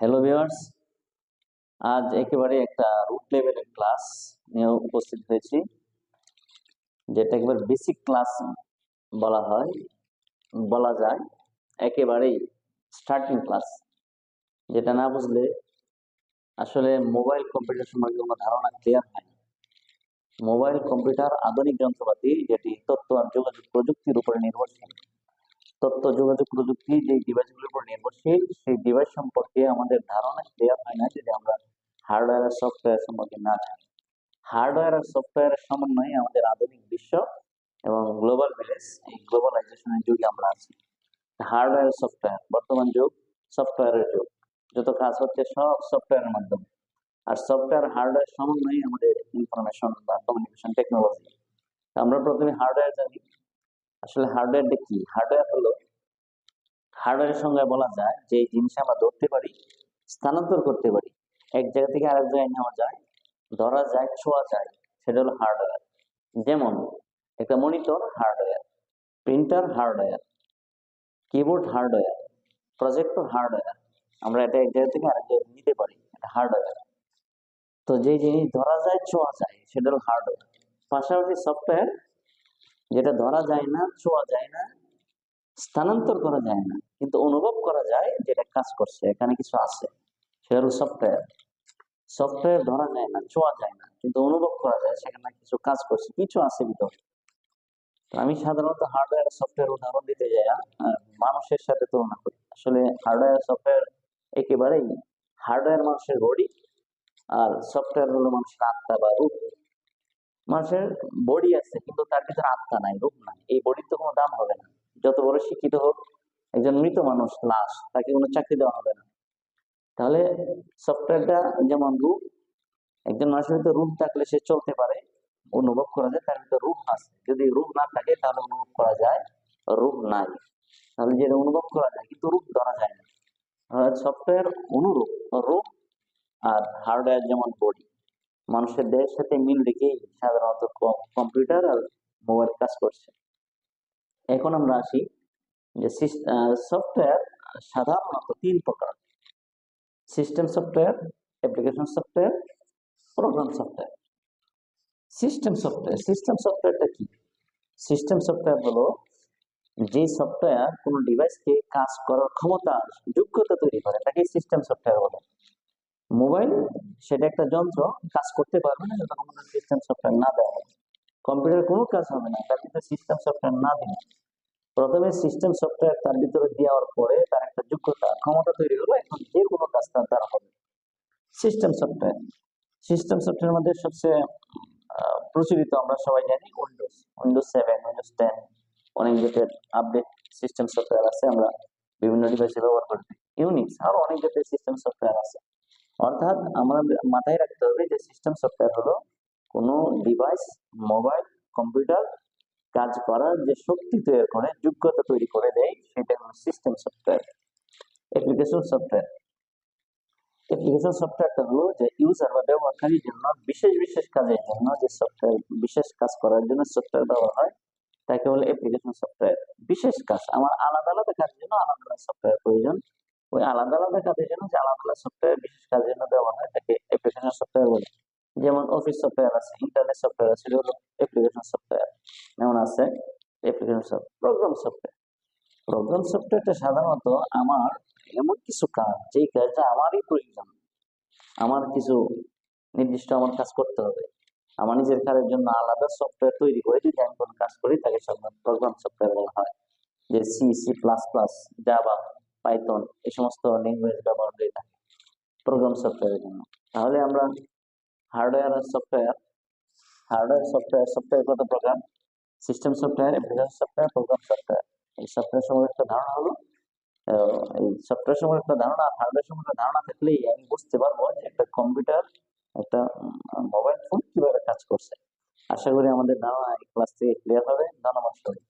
Hello viewers আজ একেবারে একটা রুট লেভেলের ক্লাস নিয়ে উপস্থিত হয়েছি, যেটা একবার বেসিক ক্লাস বলা হয়। বলা যায় একেবারেই স্টার্টিং ক্লাস যেটা না বুঝলে আসলে মোবাইল কম্পিউটার সম্পর্কে কোনো ধারণা ক্লিয়ার হয় মোবাইল কম্পিউটার আধুনিক যন্ত্রপাতি, যেটি তথ্য আর যোগাযোগ প্রযুক্তির উপরে নির্ভরশীল। তথ্য, যোগাযোগ প্রযুক্তি যে ডিভাইসগুলোর উপর নির্ভরশীল, সেই ডিভাইস সম্পর্কে আমাদের ধারণা ক্লিয়ার হয় না যদি আমরা হার্ডওয়্যার আর সফটওয়্যার সম্পর্কে না জানি। হার্ডওয়্যার আর সফটওয়্যারের সমন্বয়ে আমাদের আধুনিক বিশ্ব এবং গ্লোবাল ভিলেজ এই গ্লোবালাইজেশনের যুগে আমরা আছি। হার্ডওয়্যার সফটওয়্যার বর্তমান যুগ সফটওয়্যারের যুগ। যত কাজ হচ্ছে সব সফটওয়্যারের মাধ্যমে। আর সফটওয়্যার হার্ডওয়্যার সমন্বয়ে আমাদের ইনফরমেশন বা কমিউনিকেশন টেকনোলজি আমরা প্রথমে হার্ডওয়্যার জানি আসলে হার্ডওয়্যারটা কি? হার্ডওয়্যার হলো হার্ডওয়্যারের সঙ্গে বলা যায় যে জিনিস আমরা ধরতে পারি, স্থানান্তর করতে পারি। এক জায়গা থেকে আরেক জায়গায় নেওয়া যায়, ধরা যায়, ছোঁয়া যায়, সেটা হলো হার্ডওয়্যার যেমন, একটা monitor hardware printer hardware keyboard hardware projector hardware আমরা এটা এক জায়গা থেকে আরেক জায়গায় নিতে পারি, এটা হার্ডওয়্যার তো যে জিনিস ধরা যায়, ছোঁয়া যায়, সেটা হলো হার্ডওয়্যার পাশাপাশি সফটওয়্যার যেটা ধরা যায় না ছোঁয়া যায় না স্থানান্তর করা যায় না কিন্তু অনুভব করা যায় যেটা কাজ করছে এখানে কিছু আছে। সেটা সফটওয়্যার সফটওয়্যার ধরা যায় না ছোঁয়া যায় না কিন্তু অনুভব করা যায় সেখানে কিছু কাজ করছে কিছু আছে ভিতরে। আমি সাধারণত হার্ডওয়্যার সফটওয়্যার উদাহরণ দিতে যাই আহ, মানুষের সাথে তুলনা করি। আসলে হার্ডওয়্যার সফটওয়্যার একেবারেই হার্ডওয়্যার মানুষের বডি আর সফটওয়্যার হলো মানুষের আত্মা বা রূপ। মানুষের বডি আছে, কিন্তু তার ভিতরে আত্মা নাই, রূপ নাই। এই বডির তো কোনো দাম হবে না। যত বড় শিক্ষিত হোক, একজন মৃত মানুষ, লাশ, তাকে কোনো চাকরি দেওয়া হবে না। তাহলে সফটওয়্যারটা যেমন রূপ, একজন মানুষের ভিতরে রূপ থাকলে সে চলতে পারে, অনুভব করা যায় তার ভিতরে রূপ আছে। যদি রূপ না থাকে, তাহলে অনুভব করা যায় রূপ নাই। তাহলে যেটা অনুভব করা যায়, কিন্তু রূপ ধরা যায় না। সফটওয়্যার অনুরূপ, রূপ আর হার্ডওয়্যার যেমন বডি মানুষের দেহের সাথে মিল রেখেই সাধারণত কম্পিউটার আর মোবাইল কাজ করছে। এখন আমরা আসি যে সফটওয়্যার সাধারণত তিন প্রকার। System software application software program software system software system সফটওয়্যারটা কি? সিস্টেম সফটওয়্যার হলো যে সফটওয়্যার কোনো ডিভাইসকে কাজ করার ক্ষমতা, যোগ্যতা তৈরি করে, তাকে সিস্টেম সফটওয়্যার বলে। মোবাইল, সেটা একটা যন্ত্র কাজ করতে পারবে না যতক্ষণ পর্যন্ত সিস্টেম সফটওয়্যার না দেওয়া কম্পিউটার কোনো কাজ হবে না, তার ভিতরে সিস্টেম সফটওয়্যার না দিলে প্রথমে সিস্টেম সফটওয়্যার তার ভিতরে দেওয়ার পরে তার একটা যোগ্যতা, ক্ষমতা তৈরি হলো, এখন যে কোনো কাজ তার দ্বারা হবে। সিস্টেম সফটওয়্যার সিস্টেম সফটওয়্যার মধ্যে সবচেয়ে প্রচলিত আমরা সবাই জানি Windows Windows seven Windows ten অনেক জাতের আপডেট সিস্টেম সফটওয়্যার আছে, আমরা বিভিন্ন ডিভাইসে ব্যবহার করি ইউনিক্স আরও অনেক জাতের সিস্টেম সফটওয়্যার আছে। অর্থাৎ আমরা মাথায় রাখতে হবে যে সিস্টেম সফটওয়্যার হলো কোনো ডিভাইস মোবাইল কম্পিউটার কাজ করার যে শক্তি তৈরি করে, যোগ্যতা তৈরি করে দেয়, সেটা হলো system software application software application সফটওয়্যারটা হলো যে ইউজার বা ব্যবহারকারীর জন্য বিশেষ বিশেষ কাজের জন্য যে সফটওয়্যার বিশেষ কাজ করার জন্য সফটওয়্যার ব্যবহার হয়, তাকে বলে অ্যাপ্লিকেশন সফটওয়্যার বিশেষ কাজ, আমার আলাদা আলাদা কাজের জন্য আলাদা আলাদা সফটওয়্যার প্রয়োজন। ওই আলাদা আলাদা কাজের জন্য যে আলাদা আলাদা সফটওয়্যার বিশেষ কাজের জন্য ব্যবহার হয়, তাকে অ্যাপ্লিকেশন সফটওয়্যার বলে। যেমন অফিস সফটওয়্যার আছে ইন্টারনেট সফটওয়্যার আছে হলো অ্যাপ্লিকেশন সফটওয়্যার যেমন আছে application software program software program সফটওয়্যারটা সাধারণত আমার এমন কিছু কাজ, যেই কাজটা আমারই প্রয়োজন। আমার কিছু নির্দিষ্ট আমার কাজ করতে হবে। আমার নিজের কাজের জন্য আলাদা সফটওয়্যার তৈরি করে যদি আমি কোনো কাজ করি, তাকে প্রোগ্রাম সফটওয়্যার বলা হয়। যে C C plus plus Java Python এই সমস্ত ল্যাঙ্গুয়েজ ব্যবহার হয়ে থাকে প্রোগ্রাম সফটওয়্যারের জন্য। তাহলে আমরা হার্ডওয়্যার আর সফটওয়্যার হার্ডওয়্যার সফটওয়্যার সফটওয়্যার কত প্রকার system software application software program software এই সফটওয়্যার সম্পর্কে একটা ধারণা হলো এই সফটওয়্যার সম্পর্কে একটা ধারণা হার্ডওয়্যার সম্পর্কে একটা ধারণা থাকলেই আমি বুঝতে পারব যে একটা কম্পিউটার একটা মোবাইল ফোন কীভাবে কাজ করছে। আশা করি আমাদের ধারণা এই ক্লাস থেকে ক্লিয়ার হবে। ধন্যবাদ সবাই